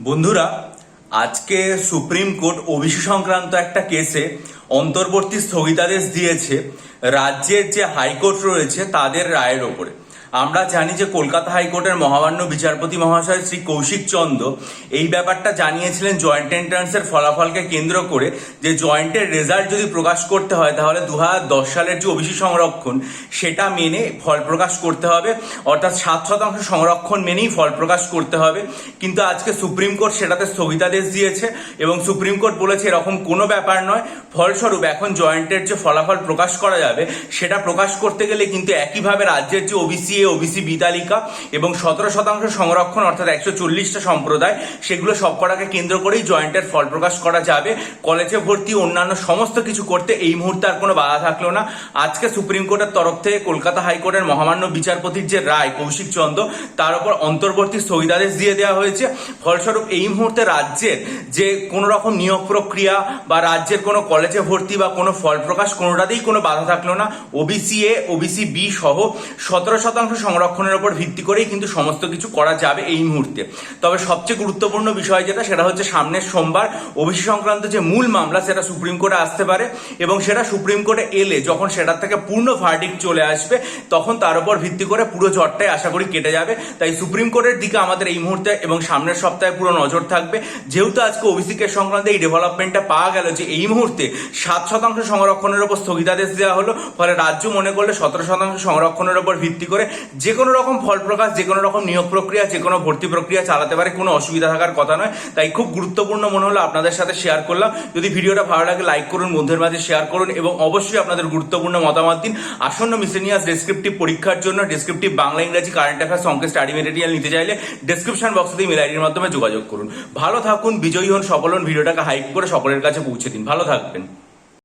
বন্ধুরা, আজকে supreme court OBC সংক্রান্ত একটা কেসে অন্তর্বর্তী স্থগিতাদেশ দিয়েছে। রাজ্যের যে হাইকোর্ট রয়েছে, তাদের রায়ের ওপরে। আমরা জানি যে কলকাতা হাইকোর্টের মহামান্য বিচারপতি মহাশয় শ্রী কৌশিক চন্দ্র এই ব্যাপারটা জানিয়েছিলেন জয়েন্ট এন্ট্রান্সের ফলাফলকে কেন্দ্র করে যে জয়েন্টের রেজাল্ট যদি প্রকাশ করতে হয়, তাহলে দু হাজার দশ সালের যে ওবিসি সংরক্ষণ, সেটা মেনে ফল প্রকাশ করতে হবে। অর্থাৎ সাত শতাংশ সংরক্ষণ মেনেই ফল প্রকাশ করতে হবে। কিন্তু আজকে সুপ্রিম কোর্ট সেটাতে স্থগিতাদেশ দিয়েছে এবং সুপ্রিম কোর্ট বলেছে এরকম কোনো ব্যাপার নয়। ফলস্বরূপ এখন জয়েন্টের যে ফলাফল প্রকাশ করা যাবে, সেটা প্রকাশ করতে গেলে কিন্তু একইভাবে রাজ্যের যে ওবিসি ওবিসি বি তালিকা এবং সতেরো শতাংশ সংরক্ষণ, অর্থাৎ একশো চল্লিশটা সম্প্রদায়, সেগুলো সবকটাকে কেন্দ্র করেই জয়েন্টের ফল প্রকাশ করা যাবে। কলেজে ভর্তি অন্যান্য সমস্ত কিছু করতে এই মুহূর্তে আর কোনো বাধা থাকল না। আজকে সুপ্রিম কোর্টের তরফ থেকে কলকাতা হাইকোর্টের মহামান্য বিচারপতির যে রায়, কৌশিক চন্দ্র, তার উপর অন্তর্বর্তী স্থগিতাদেশ দিয়ে দেওয়া হয়েছে। ফলস্বরূপ এই মুহূর্তে রাজ্যের যে কোনো রকম নিয়োগ প্রক্রিয়া বা রাজ্যের কোনো কলেজে ভর্তি বা কোনো ফল প্রকাশ কোনোটাতেই কোনো বাধা থাকল না। ওবিসি এ ওবিসি বি সহ সতেরো শতাংশ সংরক্ষণের উপর ভিত্তি করেই কিন্তু সমস্ত কিছু করা যাবে এই মুহূর্তে। তবে সবচেয়ে গুরুত্বপূর্ণ বিষয় যেটা, সেটা হচ্ছে সামনের সোমবার ওবিসি সংক্রান্ত যে মূল মামলা, সেটা সুপ্রিম কোর্টে আসতে পারে এবং সেটা সুপ্রিম কোর্টে এলে যখন সেটার থেকে পূর্ণ ভার্ডিক চলে আসবে, তখন তার উপর ভিত্তি করে পুরো ঝড়টাই আশা করি কেটে যাবে। তাই সুপ্রিম কোর্টের দিকে আমাদের এই মুহূর্তে এবং সামনের সপ্তাহে পুরো নজর থাকবে। যেহেতু আজকে ওবিসি কেস সংক্রান্ত এই ডেভেলপমেন্টটা পাওয়া গেল যে এই মুহূর্তে সাত শতাংশ সংরক্ষণের উপর স্থগিতাদেশ দেওয়া হলো, ফলে রাজ্য মনে করলে সতেরো শতাংশ সংরক্ষণের উপর ভিত্তি করে যে কোনো রকম ফল প্রকাশ যে কোনো রকম নিয়োগ প্রক্রিয়া যে কোনো ভর্তি প্রক্রিয়া চালাতে পারে, কোনো অসুবিধা থাকার কথা নয়। তাই খুব গুরুত্বপূর্ণ মনে হলো আপনাদের সাথে শেয়ার করলাম। যদি ভিডিওটা ভালো লাগে লাইক করুন, বন্ধুদের মাঝে শেয়ার করুন এবং অবশ্যই আপনাদের গুরুত্বপূর্ণ মতামত দিন। আসন্ন মিসেনিয়াস ডেসক্রিপটিভ পরীক্ষার জন্য ডেসক্রিপটিভ বাংলা, ইংরেজি কারেন্ট অ্যাফেয়ার্স অঙ্কের স্টাডি মেটেরিয়াল নিতে চাইলে ডেসক্রিপশন বক্সে মেল আইডির মাধ্যমে যোগাযোগ করুন। ভালো থাকুন, বিজয়ী হন, সফল হন, ভিডিওটাকে হাইপ করে সকলের কাছে পৌঁছে দিন। ভালো থাকবেন।